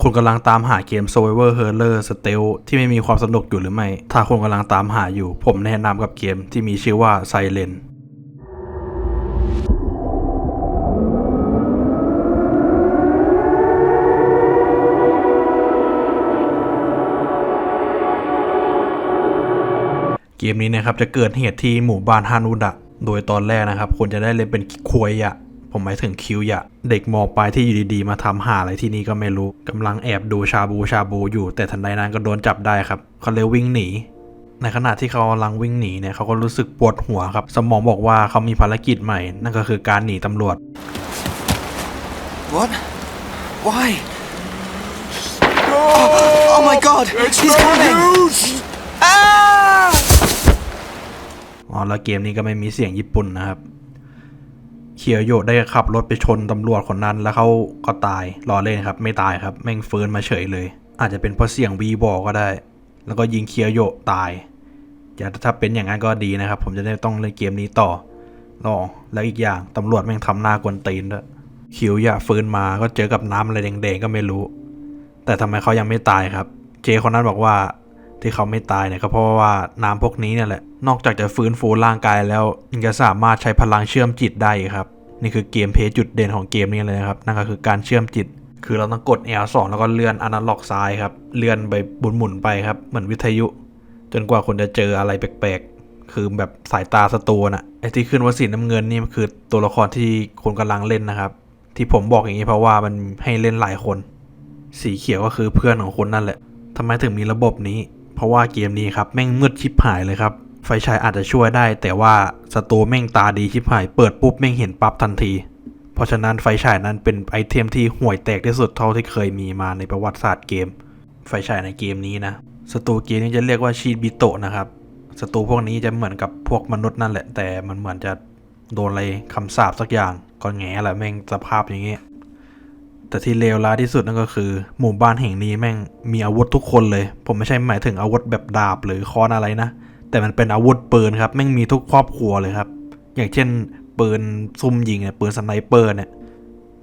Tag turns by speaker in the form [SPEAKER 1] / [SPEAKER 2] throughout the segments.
[SPEAKER 1] คุณกำลังตามหาเกม Survivor Horror Stealth ที่ไม่มีความสนุกอยู่หรือไม่ ถ้าคุณกำลังตามหาอยู่ ผมแนะนำกับเกมที่มีชื่อว่า Silent เกมนี้นะครับจะเกิดเหตุที่หมู่บ้านฮานุดะ โดยตอนแรกนะครับคุณจะได้เล่นเป็นควยยะ ผมหมายถึงคิวยะ เด็กมอปลายที่อยู่ดีๆ มาทำหาอะไรที่นี่ก็ไม่รู้กำลังแอบดูชาบูชาบูอยู่ แต่ทันใดนั้นก็โดนจับได้ครับเขาเลยวิ่งหนี ในขณะที่เขากำลังวิ่งหนีเนี่ยเขาก็รู้สึกปวดหัวครับ สมองบอกว่าเขามีภารกิจใหม่ นั่นก็คือการหนีตำรวจ
[SPEAKER 2] What? Why? Oh, my god! He's coming! Ah!
[SPEAKER 1] อ๋อแล้วเกมนี้ก็ไม่มีเสียงญี่ปุ่นนะครับ เคียวโยะได้ขับรถไปชนตำรวจคนนั้นแล้วเขาก็ตายรอเล่นครับ ไม่ตายครับแม่งฟื้นมาเฉยเลย อาจจะเป็นเพราะเสียงวีบอกก็ได้ แล้วก็ยิงเคียวโยตายอย่าถ้าเป็นอย่างนั้นก็ดีนะครับ ผมจะได้ต้องเล่นเกมนี้ต่อรอแล้วอีกอย่างตำรวจแม่งทำหน้ากวนตีนด้วยคิวอยะฟื้นมาก็เจอกับน้ำอะไรแดงๆก็ไม่รู้ แต่ทำไมเขายังไม่ตายครับ เจคนนั้นบอกว่า ที่เขาไม่ตายเนี่ยก็เพราะว่าน้ำพวกนี้เนี่ยแหละ นอกจากจะฟื้นฟูร่างกายแล้วยังจะสามารถใช้พลังเชื่อมจิตได้ครับ นี่คือเกมเพลย์จุดเด่นของเกมนี้เลยนะครับ นั่นก็คือการเชื่อมจิต คือเราต้องกด L2 แล้วก็เลื่อนอนาล็อกซ้ายครับ เลื่อนไปบุนหมุนไปครับ เหมือนวิทยุ จนกว่าคุณจะเจออะไรแปลกๆ คือแบบสายตาศัตรูน่ะ ไอ้ที่ขึ้นว่าสีน้ำเงินนี่มันคือตัวละครที่คุณกำลังเล่นนะครับ ที่ผมบอกอย่างนี้เพราะว่ามันให้เล่นหลายคน สีเขียวก็คือเพื่อนของคุณนั่นแหละทำไมถึงมีระบบนี้ เพราะว่าเกมนี้ครับแม่งมืดชิบหายเลยครับ ไฟฉายอาจจะช่วยได้ แต่ว่าศัตรูแม่งตาดีชิบหาย เปิดปุ๊บแม่งเห็นปั๊บทันที เพราะฉะนั้นไฟฉายนั้นเป็นไอเทมที่ห่วยแตกที่สุดเท่าที่เคยมีมาในประวัติศาสตร์เกม ไฟฉายในเกมนี้นะศัตรูเกมนี้จะเรียกว่าชีบิโตะนะครับศัตรูพวกนี้จะเหมือนกับพวกมนุษย์นั่นแหละ แต่มันเหมือนจะโดนอะไรคำสาปสักอย่างก็แง่แหละแม่งสภาพอย่างเงี้ย แต่ที่เลวร้ายที่สุดนั่นก็คือ หมู่บ้านแห่งนี้แม่งมีอาวุธทุกคนเลย ผมไม่ใช่หมายถึงอาวุธแบบดาบหรือค้อนอะไรนะ แต่มันเป็นอาวุธปืนครับแม่งมีทุกครอบครัวเลยครับ อย่างเช่นปืนซุ่มยิงเนี่ยปืนสไนเปอร์เนี่ย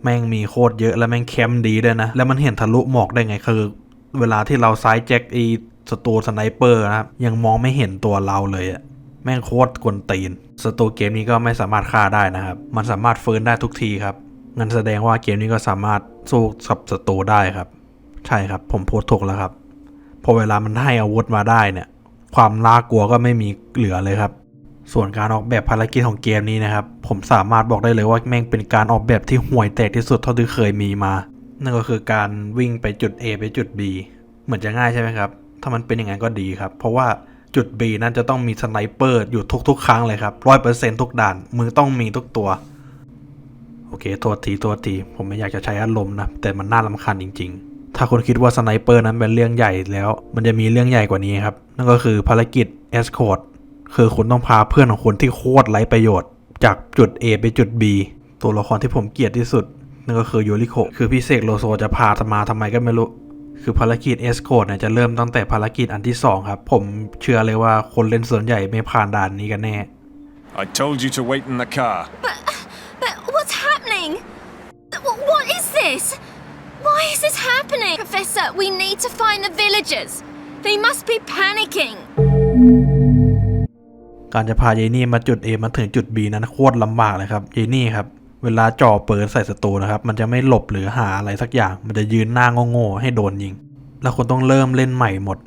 [SPEAKER 1] แม่งมีโคตรเยอะแล้วแม่งแคมดีด้วยนะ แล้วมันเห็นทะลุหมอกได้ไงคือ เวลาที่เราซ้ายแจ็คไอสตูสไนเปอร์นะครับยังมองไม่เห็นตัวเราเลยอะแม่งโคตรกวนตีนสตูเกมนี้ก็ไม่สามารถฆ่าได้นะครับ มันสามารถฟื้นได้ทุกทีครับ งั้นแสดงว่าเกมนี้ก็สามารถสู้กับศัตรูได้ครับ ใช่ครับ ผมพูดถูกแล้วครับพอเวลามันให้อาวุธมาได้เนี่ย ความน่ากลัวก็ไม่มีเหลือเลยครับ ส่วนการออกแบบภารกิจของเกมนี้นะครับ ผมสามารถบอกได้เลยว่าแม่งเป็นการออกแบบที่ห่วยแตกที่สุดเท่าที่เคยมีมา นั่นก็คือการวิ่งไปจุด A ไปจุด B เหมือนจะง่ายใช่ไหมครับ ถ้ามันเป็นอย่างนั้นก็ดีครับ เพราะว่าจุด B นั้นจะต้องมีสไนเปอร์อยู่ทุกๆ ครั้งเลยครับร้อยเปอร์เซ็นต์ทุกด่าน มือต้องมีทุกตัว โอเคโทษทีโทษทีผมไม่อยากจะใช้อารมณ์นะ แต่มันน่าลำคาญจริง ๆ ถ้าคุณคิดว่าสไนเปอร์นั้นเป็นเรื่องใหญ่แล้ว มันจะมีเรื่องใหญ่กว่านี้ครับ นั่นก็คือภารกิจ Escort คือคุณต้องพาเพื่อนของคุณที่โคตรไร้ประโยชน์ จากจุด A ไปจุด B ตัวละครที่ผมเกลียดที่สุด นั่นก็คือยูริโคคือพี่เสกโลโซจะพามาทำไมก็ไม่รู้ คือภารกิจ Escort เนี่ยจะเริ่มตั้งแต่ภารกิจอันที่ 2 ครับ ผมเชื่อเลยว่าคนเล่นส่วนใหญ่ไม่ผ่านด่านนี้กันแน่
[SPEAKER 3] I told you to wait in the car.
[SPEAKER 4] But happening? What is this? Why is this happening? Professor, we need to find the villagers. They must be panicking.
[SPEAKER 1] การจะพายายนี่มาจุด A มาถึงจุด B นั้นโคตรลำบากเลยครับยายนี่ครับ เวลาจ่อปืนใส่ศัตรูนะครับ มันจะไม่หลบหรือหาอะไรสักอย่าง มันจะยืนหน้าโง่ๆให้โดนยิง แล้วคุณต้องเริ่มเล่นใหม่หมด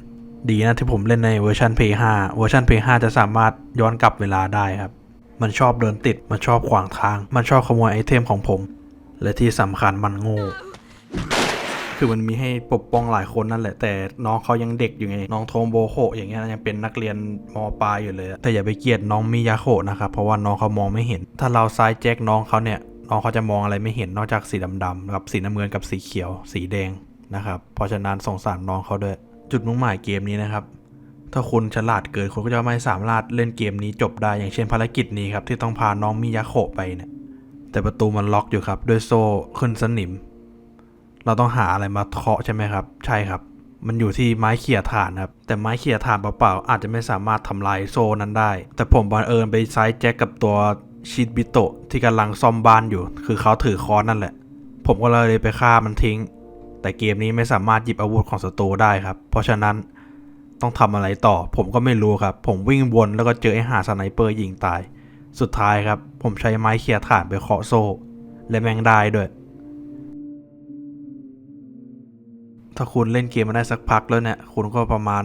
[SPEAKER 1] ดีนะที่ผมเล่นในเวอร์ชัน Play 5เวอร์ชัน Play 5จะสามารถย้อนกลับเวลาได้ครับ มันชอบเดินติด มันชอบขวางทาง มันชอบขโมยไอเทมของผม และที่สำคัญมันโง่ คือมันมีให้ปกป้องหลายคนนั่นแหละ แต่น้องเขายังเด็กอยู่ไง น้องโทมโบโคอย่างเงี้ยยังเป็นนักเรียนมปลายอยู่เลย แต่อย่าไปเกลียดน้องมิยาโคนะครับ เพราะว่าน้องเขามองไม่เห็น ถ้าเราซ้ายแจ็คน้องเขาเนี่ย น้องเขาจะมองอะไรไม่เห็นนอกจากสีดำๆกับสีน้ำเงินกับสีเขียว สีแดงนะครับ เพราะฉะนั้นสงสารน้องเขาด้วย จุดมุ่งหมายเกมนี้นะครับ ถ้าคุณฉลาดเกินคุณก็จะไม่สามารถเล่นเกมนี้จบได้อย่างเช่นภารกิจนี้ครับที่ต้องพาน้องมิยาโคไปเนี่ยแต่ประตูมันล็อกอยู่ครับด้วยโซ่ขึ้นสนิม เราต้องหาอะไรมาเคาะใช่ไหมครับ ใช่ครับ มันอยู่ที่ไม้เขี่ยถ่านครับ แต่ไม้เขี่ยถ่านเปล่าๆอาจจะไม่สามารถทำลายโซ่นั้นได้ แต่ผมบังเอิญไปไซส์แจ็คกับตัวชิดบิโตะที่กำลังซ่อมบ้านอยู่ คือเขาถือค้อนนั่นแหละ ผมก็เลยไปฆ่ามันทิ้ง แต่เกมนี้ไม่สามารถหยิบอาวุธของศัตรูได้ครับ เพราะฉะนั้น ต้องทำอะไรต่อ ผมก็ไม่รู้ครับ ผมวิ่งวนแล้วก็เจอไอ้หาสไนเปอร์ยิงตาย สุดท้ายครับ ผมใช้ไม้เขี่ยถ่านไปเคาะโซ่ และแมงได้ด้วย ถ้าคุณเล่นเกมมาได้สักพักแล้วเนี่ย คุณก็ประมาณ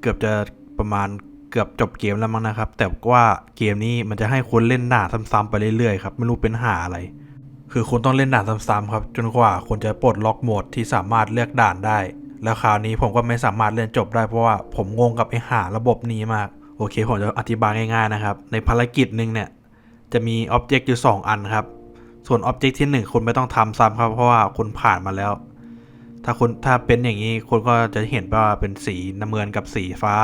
[SPEAKER 1] เกือบจะประมาณเกือบจบเกมแล้วมั้งนะครับ แต่ว่าเกมนี้มันจะให้คุณเล่นด่าซ้ำๆไปเรื่อยๆครับไม่รู้เป็นหาอะไร คือคุณต้องเล่นด่านซ้ำๆครับ จนกว่าคุณจะปลดล็อกโหมดที่สามารถเลือกด่านได้ แล้วคราวนี้ผมก็ไม่สามารถเล่นจบได้เพราะว่าผมงงกับไอ้หาระบบนี้มาก โอเค ผมจะอธิบายง่ายๆนะครับ ในภารกิจหนึ่งเนี่ย จะมีอ็อบเจกต์อยู่ 2 อันครับ ส่วนอ็อบเจกต์ที่ 1 คุณไม่ต้องทำซ้ำครับ เพราะว่าคุณผ่านมาแล้ว ถ้าคุณถ้าเป็นอย่างนี้คุณก็จะเห็นว่าเป็นสีน้ำเงินกับสีฟ้า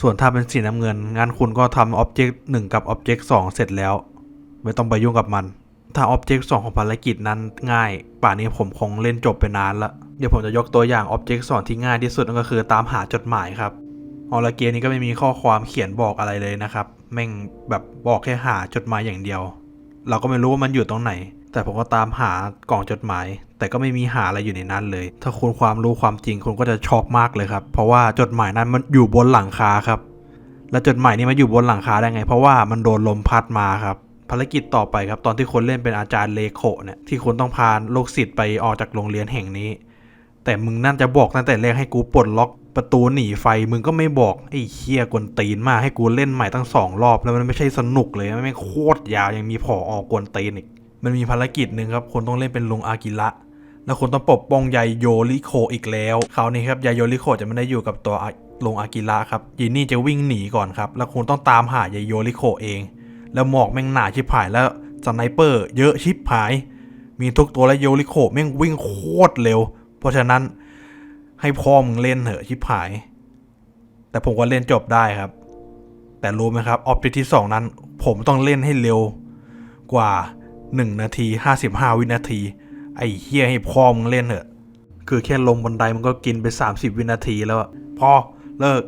[SPEAKER 1] ส่วนถ้าเป็นสีน้ำเงินงั้นคุณก็ทำอ็อบเจกต์หกับอ็อบเจกต์สเสร็จแล้ว ไม่ต้องไปยุ่งกับมัน ถ้าอ็อบเจกต์สองของภารกิจนั้นง่าย ป่านนี้ผมคงเล่นจบไปนานละ เดี๋ยวผมจะยกตัวอย่างอ็อบเจกต์สองที่ง่ายที่สุดนั่นก็คือตามหาจดหมายครับออละเกมนี้ก็ไม่มีข้อความเขียนบอกอะไรเลยนะครับ แม่งแบบบอกแค่หาจดหมายอย่างเดียว เราก็ไม่รู้ว่ามันอยู่ตรงไหน แต่ผมก็ตามหากล่องจดหมาย แต่ก็ไม่มีหาอะไรอยู่ในนั้นเลย ถ้าคุณความรู้ความจริงคุณก็จะช็อกมากเลยครับ เพราะว่าจดหมายนั้นมันอยู่บนหลังคาครับ แล้วจดหมายนี้มาอยู่บนหลังคาได้ไง เพราะว่ามันโดนลมพัดมาครับารกิจต่อไปครับตอนที่คนเล่นเป็นอาจารย์เลโคเนี่ยที่คุณต้องพาลูกศิษย์ไปออกจากโรงเรียนแห่งนี้ แต่มึงนั่นจะบอกตั้งแต่แรกให้กูปลดล็อกประตูหนีไฟมึงก็ไม่บอกไอ้เคียกวนตีนมากให้กูเล่นใหม่ตั้งสองรอบแล้วมันไม่ใช่สนุกเลยมันไม่โคตรยาวยังมีผอออกวนตีนอีกมันมีภารกิจหนึ่งครับคุณต้องเล่นเป็นลุงอากิระแล้วคุณต้องปกป้องยายโยริโคอีกแล้วคราวนี้ครับยายโยริโคจะไม่ได้อยู่กับตัวลุงอากิระครับยีนี่จะวิ่งหนีก่อนครับ แล้วคุณต้องตามหายายโยริโคเอง แล้วหมอกแม่งหนาชิบหายแล้วสไนเปอร์ เยอะชิบหาย มีทุกตัวและโยริโคแม่งวิ่งโคตรเร็ว เพราะฉะนั้นให้พ่อมึงเล่นเถอะชิบหาย แต่ผมก็เล่นจบได้ครับ แต่รู้ไหมครับออบเจกที่สองนั้น ผมต้องเล่นให้เร็วกว่า 1 นาที 55 วินาที ไอ้เฮียให้พ่อมึงเล่นเถอะ คือแค่ลงบันไดมันก็กินไป 30 วินาทีแล้วพอเลิก